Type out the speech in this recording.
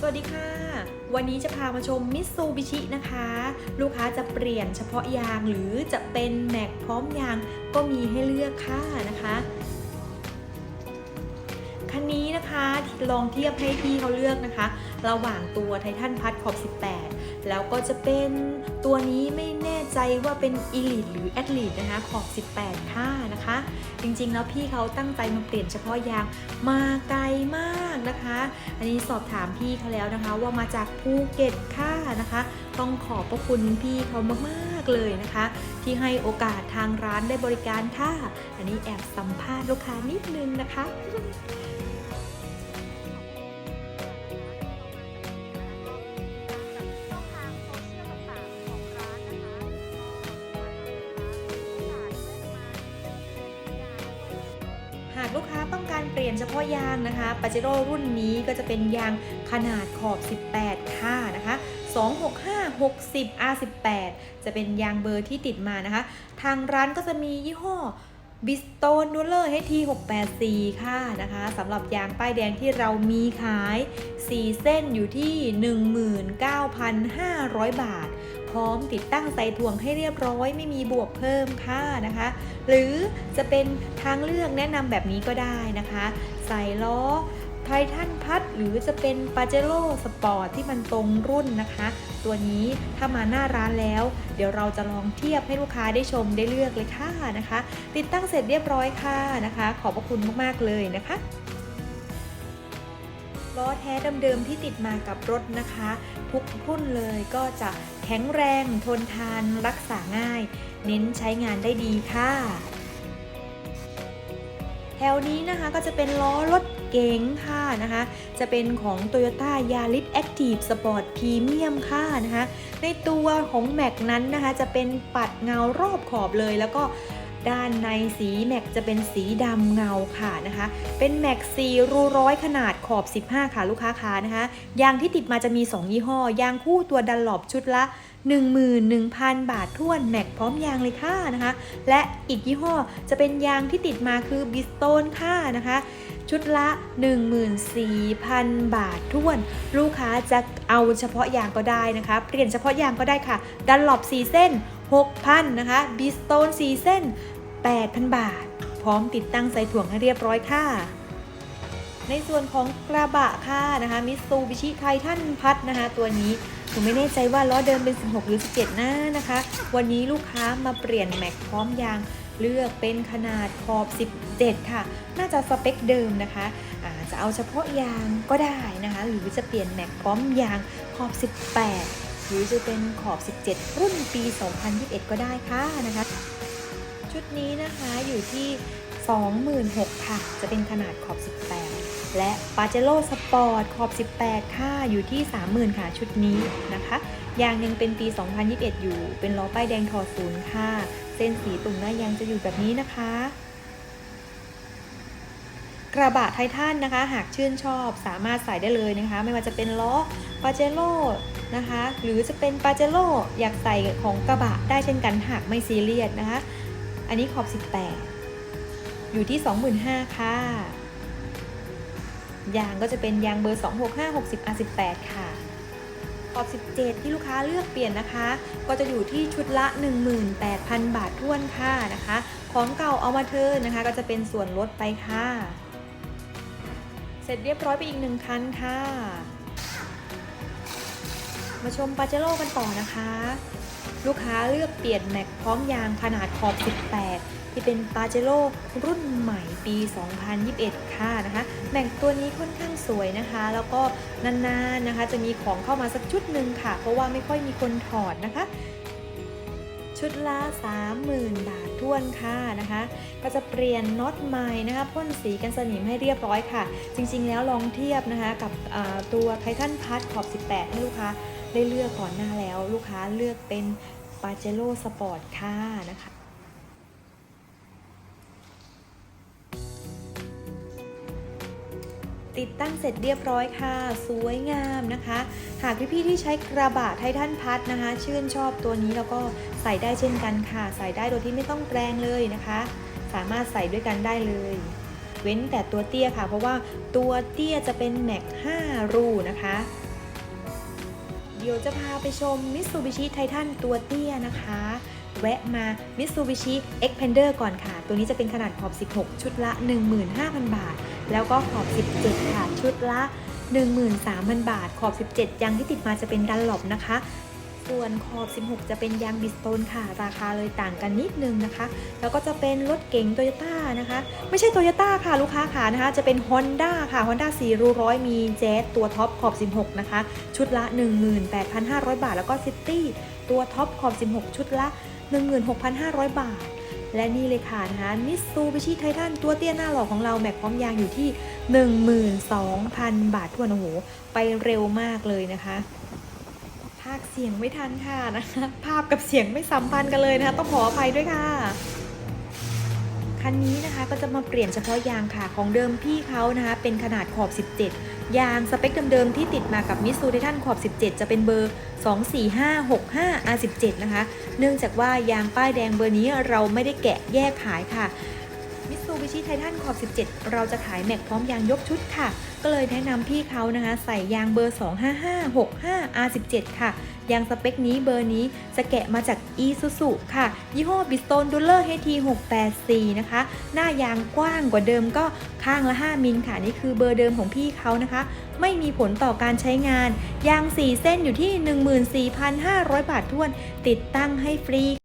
สวัสดีค่ะ วันนี้จะพามาชมมิตซูบิชินะคะ ลูกค้าจะเปลี่ยนเฉพาะยางหรือจะเป็นแม็กพร้อมยางก็มีให้เลือกค่ะนะคะคันนี้นะคะลองเทียบให้พี่เขาเลือกนะคะระหว่างตัวไททันพัทขอบ 18 แล้วก็จะเป็นตัวนี้ไม่แน่ใจว่าเป็น Elite หรือ a อ l e t e นะคะขอบ 18 ค่ะนะคะ จริงๆ แล้วพี่เขาตั้งใจมาเปลี่ยนเฉพาะยางมาไกลมากนะคะ อันนี้สอบถามพี่เขาแล้วนะคะ ว่ามาจากภูเก็ตค่ะนะคะ ต้องขอบพระคุณพี่เขามากๆเลยนะคะ ที่ให้โอกาสทางร้านได้บริการค่ะ อันนี้แอบสัมภาษณ์ลูกค้านิดนึงนะคะ ลูกค้าต้องการเปลี่ยนเฉพาะยางนะคะปาเจโร่รุ่นนี้ก็จะเป็นยางขนาดขอบ 18 ค่านะคะ 265 60 R18 จะเป็นยางเบอร์ที่ติดมานะคะ ทางร้านก็จะมียี่ห้อบิสโตนนูเลอร์ HT684 ค่ะนะคะสำหรับยางป้ายแดงที่เรามีขาย 4 เส้นอยู่ที่ 19,500 บาท ร้อม ติดตั้งใส่ถ่วงให้เรียบร้อย ไม่มีบวกเพิ่มค่ะนะคะ หรือจะเป็นทางเลือกแนะนำแบบนี้ก็ได้นะคะ ใส่ล้อไททันพัดหรือจะเป็นปาเจโร่สปอร์ตที่มันตรงรุ่นนะคะ ตัวนี้ถ้ามาหน้าร้านแล้ว เดี๋ยวเราจะลองเทียบให้ลูกค้าได้ชมได้เลือกเลยค่ะนะคะ ติดตั้งเสร็จเรียบร้อยค่ะนะคะ ขอบพระคุณมากๆเลยนะคะ ล้อแท้เดิมๆที่ติดมากับรถนะคะ ทุกรุ่นเลยก็จะแข็งแรง ทนทานรักษาง่าย เน้นใช้งานได้ดีค่ะ แถวนี้นะคะก็จะเป็นล้อรถเก๋งค่ะนะคะ จะเป็นของ Toyota Yaris Active Sport Premium ค่ะนะคะ ในตัวของแม็กนั้นนะคะ จะเป็นปัดเงารอบขอบเลยแล้วก็ ด้านในสีแม็กจะเป็นสีดำเงาค่ะนะคะ เป็นแม็กซีรูร้อยขนาดขอบ 15 ค่ะลูกค้าค้านะคะ ยางที่ติดมาจะมี 2 ยี่ห้อ ยางคู่ตัวดันหลบชุดละ 11,000 บาททวนแม็กพร้อมยางเลยค่ะนะคะ และอีกยี่ห้อจะเป็นยางที่ติดมาคือบิสโตนค่ะนะคะชุดละ 14,000 บาททวน ลูกค้าจะเอาเฉพาะยางก็ได้นะคะ เปลี่ยนเฉพาะยางก็ได้ค่ะ ดันหลบ4เส้น 6,000 นะคะบิสโตน4เส้น 8,000 บาท พร้อมติดตั้งใส่ถ่วงให้เรียบร้อยค่ะ ในส่วนของกระบะค่ะนะคะมิสูบิชิไททันพัทนะคะตัวนี้หนูไม่แน่ใจว่าล้อเดิมเป็น 16 หรือ 17 หน้านะคะ วันนี้ลูกค้ามาเปลี่ยนแม็กพร้อมยางเลือกเป็นขนาดขอบ 17 ค่ะ น่าจะสเปคเดิมนะคะจะเอาเฉพาะยางก็ได้นะคะ หรือจะเปลี่ยนแม็กพร้อมยางขอบ 18 หรือจะเป็นขอบ 17 รุ่นปี 2021 ก็ได้ค่ะนะคะ ชุดนี้นะคะอยู่ที่ 26,000ค่ะ จะเป็นขนาดขอบ 18 และปาเจโร่สปอร์ตขอบ 18 ค่ะ อยู่ที่ 30,000 ค่ะชุดนี้นะคะยางยังเป็นปี 2021 อยู่ เป็นล้อป้ายแดงถอดศูนย์ค่ะ เส้นสีตุ่มหน้ายางจะอยู่แบบนี้นะคะกระบะไททันนะคะ หากชื่นชอบสามารถใส่ได้เลยนะคะ ไม่ว่าจะเป็นล้อปาเจโร่นะคะ หรือจะเป็นปาเจโร่อยากใส่ของกระบะได้เช่นกันหากไม่ซีเรียสนะคะ อันนี้ขอบ 18 อยู่ที่ 25,000ค่ะ ยางก็จะเป็นยางเบอร์ 265 60 R18 ค่ะขอบ 17 ที่ลูกค้าเลือกเปลี่ยนนะคะ ก็จะอยู่ที่ชุดละ 18,000 บาทท้วนค่ะนะคะ ของเก่าเอามาเทิร์นนะคะ ก็จะเป็นส่วนลดไปค่ะ เสร็จเรียบร้อยไปอีกหนึ่งคันค่ะ มาชมปาเจโร่กันต่อนะคะ ลูกค้าเลือกเปลี่ยนแม็กพร้อมยางขนาดขอบ 18 ที่เป็นปาเจโร่รุ่นใหม่ปี 2021 ค่ะนะคะ แม็กตัวนี้ค่อนข้างสวยนะคะ แล้วก็นานๆนะคะ จะมีของเข้ามาสักชุดหนึ่งค่ะ เพราะว่าไม่ค่อยมีคนถอดนะคะ ชุดละ 30,000 บาทท้วนค่ะนะคะ ก็จะเปลี่ยนน็อตใหม่นะคะพ่นสีกันสนิมให้เรียบร้อยค่ะ จริงๆแล้วลองเทียบนะคะกับตัวไททันพัทขอบ 18 ให้ลูกค้า ได้เลือกก่อนหน้าแล้ว ลูกค้าเลือกเป็นปาเจโร่สปอร์ตค่ะนะคะติดตั้งเสร็จเรียบร้อยค่ะ สวยงามนะคะ หากพี่ๆที่ใช้กระบะไททันพัทนะคะ ชื่นชอบตัวนี้แล้วก็ใส่ได้เช่นกันค่ะ ใส่ได้โดยที่ไม่ต้องแปลงเลยนะคะ สามารถใส่ด้วยกันได้เลย เว้นแต่ตัวเตี้ยค่ะ เพราะว่าตัวเตี้ยจะเป็นแม็ก5รูนะคะ เดี๋ยวจะพาไปชม Mitsubishi Titan ตัวเตี้ยนะคะ แวะมา Mitsubishi Xpander ก่อนค่ะ ตัวนี้จะเป็นขนาดขอบ 16 ชุดละ 15,000 บาท แล้วก็ขอบ 17 ค่ะ ชุดละ 13,000 บาท ขอบ 17 ยังที่ติดมาจะเป็นดันหลบนะคะ ส่วนขอบ 16 จะเป็นยางบิสโตนค่ะ ราคาเลยต่างกันนิดนึงนะคะ แล้วก็จะเป็นรถเก๋งโตโยต้านะคะ ไม่ใช่โตโยต้าค่ะลูกค้าค่ะนะคะ จะเป็น Honda ค่ะ Honda 4รูร้อยมีแจ๊สตัวท็อปขอบ 16 นะคะ ชุดละ 18,500 บาท แล้วก็ซิตี้ตัวท็อปขอบ 16 ชุดละ 16,500 บาทและนี่เลยค่ะนะคะมิตซูบิชิไททันตัวเตี้ยหน้าหล่อของเราแม็กพร้อมยางอยู่ที่ 12,000 บาททวนโอ้โห ไปเร็วมากเลยนะคะาคเสียงไม่ทันค่ะนะคะ ภาพกับเสียงไม่สัมพันธ์กันเลยนะคะ ต้องขออภัยด้วยค่ะ คันนี้นะคะก็จะมาเปลี่ยนเฉพาะยางค่ะของเดิมพี่เขานะคะ เป็นขนาดขอบ 17 ยางสเปคเดิมๆที่ติดมากับมิ t ซูไททันขอบ 17 จะเป็นเบอร์ 24565 R17 นะคะ เนื่องจากว่ายางป้ายแดงเบอร์นี้เราไม่ได้แกะแยกขายค่ะ มิ t ซูบิชิไททันขอบ 17 เราจะขายแม็กพร้อมยางยกชุดค่ะ ก็เลยแนะนำพี่เขานะคะ ใส่ยางเบอร์ 25565 R17 ค่ะ ยางสเปคนี้เบอร์นี้จะแกะมาจาก e s u s u ค่ะ ยี่ห้อ Bridgestone Duller HT684 นะคะ หน้ายางกว้างกว่าเดิมก็ข้างละ 5 มิลค่ะ นี่คือเบอร์เดิมของพี่เขานะคะ ไม่มีผลต่อการใช้งาน ยาง 4 เส้นอยู่ที่ 14,500 บาททวน ติดตั้งให้ฟรี